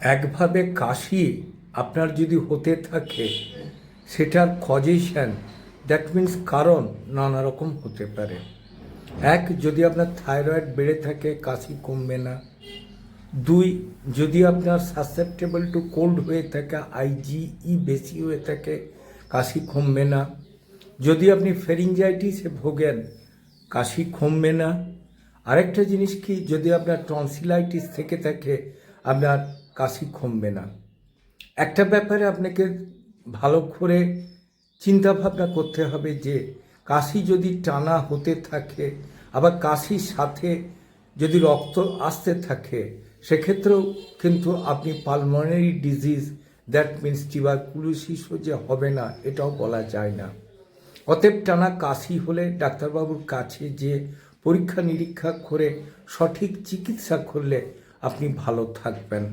একভাবে কাশি আপনার যদি হতে থাকে, সেটার কজেশন দ্যাট মিন্স কারণ নানা রকম হতে পারে। এক, যদি আপনার থাইরয়েড বেড়ে থাকে, কাশি কমবে না। দুই, যদি আপনার সাসেপ্টেবল টু কোল্ড হয়ে থাকে আইজিই বেশি হয়ে থাকে, কাশি কমবে না। যদি আপনি ফেরিঞ্জাইটিসে ভোগেন, কাশি কমবে না। আরেকটা জিনিস কি, যদি আপনার টনসিলাইটিস থেকে থাকে, আপনার কাশি কমবে না। একটা ব্যাপারে আপনাকে ভালো করে চিন্তা ভাবনা করতে হবে যে, কাশি যদি টানা হতে থাকে, আবার কাশির সাথে যদি রক্ত আসতে থাকে, সেক্ষেত্রেও কিন্তু আপনি পালমোনারি ডিজিজ দ্যাট মিনস টিবারকুলোসিসও যে হবে না, এটাও বলা যায় না। অতএব টানা কাশি হলে ডাক্তারবাবুর কাছে যে পরীক্ষা নিরীক্ষা করে সঠিক চিকিৎসা করলে আপনি ভালো থাকবেন।